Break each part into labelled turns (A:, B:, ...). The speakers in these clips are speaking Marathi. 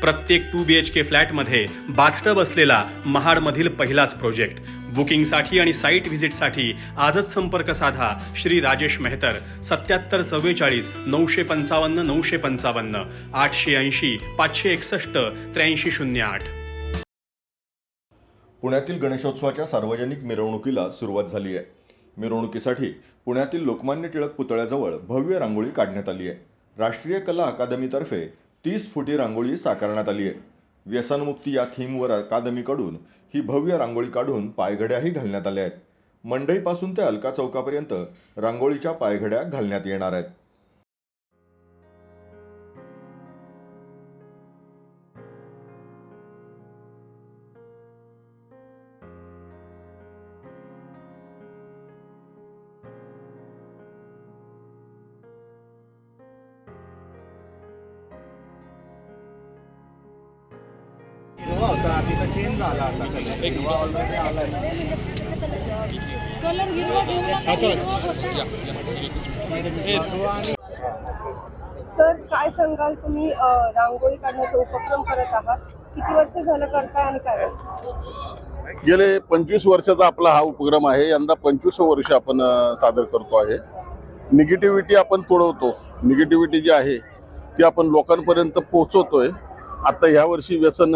A: प्रत्येक टू बी एच के फ्लॅटमध्ये बाथटब असलेला महाडमधील पहिलाच प्रोजेक्ट. बुकिंगसाठी आणि साईट व्हिजिटसाठी आजच संपर्क साधा श्री राजेश मेहतर. सत्याहत्तर चव्वेचाळीस नऊशे पंचावन्न नऊशे पंचावन्न आठशे ऐंशी पाचशे एकसष्ट त्र्याऐंशी शून्य आठ.
B: पुण्यातील गणेशोत्सवाच्या सार्वजनिक मिरवणुकीला सुरुवात झाली आहे. मिरवणुकीसाठी पुण्यातील लोकमान्य टिळक पुतळ्याजवळ भव्य रांगोळी काढण्यात आली आहे. राष्ट्रीय कला अकादमीतर्फे तीस फुटी रांगोळी साकारण्यात आली आहे. व्यसनमुक्ती या थीमवर अकादमीकडून ही भव्य रांगोळी काढून पायघड्याही घालण्यात आल्या आहेत. मंडईपासून ते अलका चौकापर्यंत रांगोळीच्या पायघड्या घालण्यात येणार आहेत.
C: सर काय सांगाल तुम्ही? रांगोळी काढण्याचा उपक्रम करत आहात. किती वर्ष झालं करताय आणि काय?
D: गेले पंचवीस वर्षाचा आपला हा उपक्रम आहे. यंदा पंचवीस वर्ष आपण सादर करतो आहे. निगेटिव्हिटी आपण तोडवतो निगेटिव्हिटी जी आहे ती आपण लोकांपर्यंत पोहोचवतोय. आता ह्या वर्षी व्यसन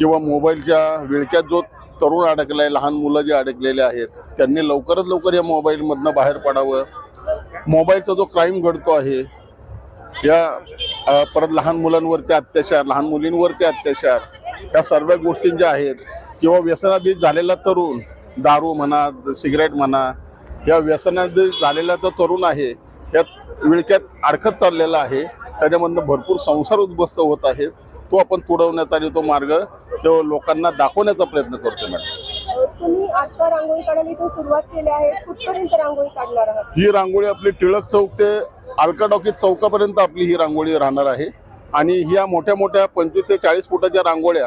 D: किंवा मोबाईलच्या विळक्यात जो तरुण अडकला आहे लहान मुलं जे अडकलेले आहेत त्यांनी लवकरात लवकर या मोबाईलमधनं बाहेर पडावं. मोबाईलचा जो क्राईम घडतो आहे या परत लहान मुलांवरती अत्याचार लहान मुलींवरती अत्याचार या सर्व गोष्टी ज्या आहेत किंवा व्यसनाधीत झालेला तरुण दारू म्हणा सिगरेट म्हणा या व्यसनाधीत झालेला जो तरुण आहे या विळक्यात अडकत चाललेला आहे त्याच्यामधनं भरपूर संसार उद्ध्वस्त होत आहेत तो आपण तुडवण्याचा आणि तो मार्ग तो लोकांना दाखवण्याचा प्रयत्न करतो मॅडम.
C: तुम्ही आता रांगोळी काढायला इथून सुरुवात केली आहे. कुठपर्यंत रांगोळी काढणार आहात?
D: ही रांगोळी आपली टिळक चौक ते अलका डॉकीज चौकापर्यंत आपली ही रांगोळी राहणार आहे. आणि ह्या मोठ्या मोठ्या पंचवीस ते चाळीस फुटाच्या रांगोळ्या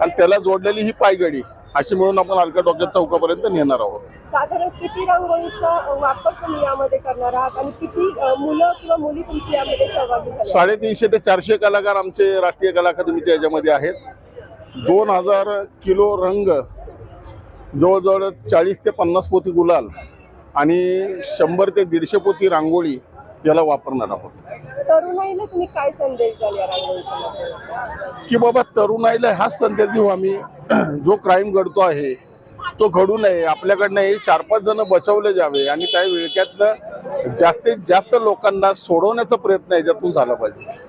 D: आणि त्याला जोडलेली ही पायगडी. अशी मिळून आपण अलका डॉकीज चौकापर्यंत नेणार आहोत.
C: साधारण किती रांगोळीचा वापर तुम्ही यामध्ये करणार आहात आणि किती मुलं किंवा मुली तुमची यामध्ये सहभागी
D: साडेतीनशे ते चारशे कलाकार आमचे राष्ट्रीय कला अकादमीच्या याच्यामध्ये आहेत. दोन हजार किलो रंग जवळजवळ चाळीस ते पन्नास पोती गुलाल आणि शंभर ते दीडशे पोती रांगोळी याला वापरणार आहोत.
C: तरुणाईला तुम्ही काय संदेश द्याल या रांगोळीच्या माध्यमातून?
D: की बाबा तरुणाईला हाच संदेश देऊ आम्ही. जो क्राईम घडतो आहे तो घडू नये. आपल्याकडनं हे चार पाच जण बचवले जावे आणि त्या विळक्यातनं जास्तीत जास्त लोकांना सोडवण्याचा प्रयत्न याच्यातून झाला पाहिजे.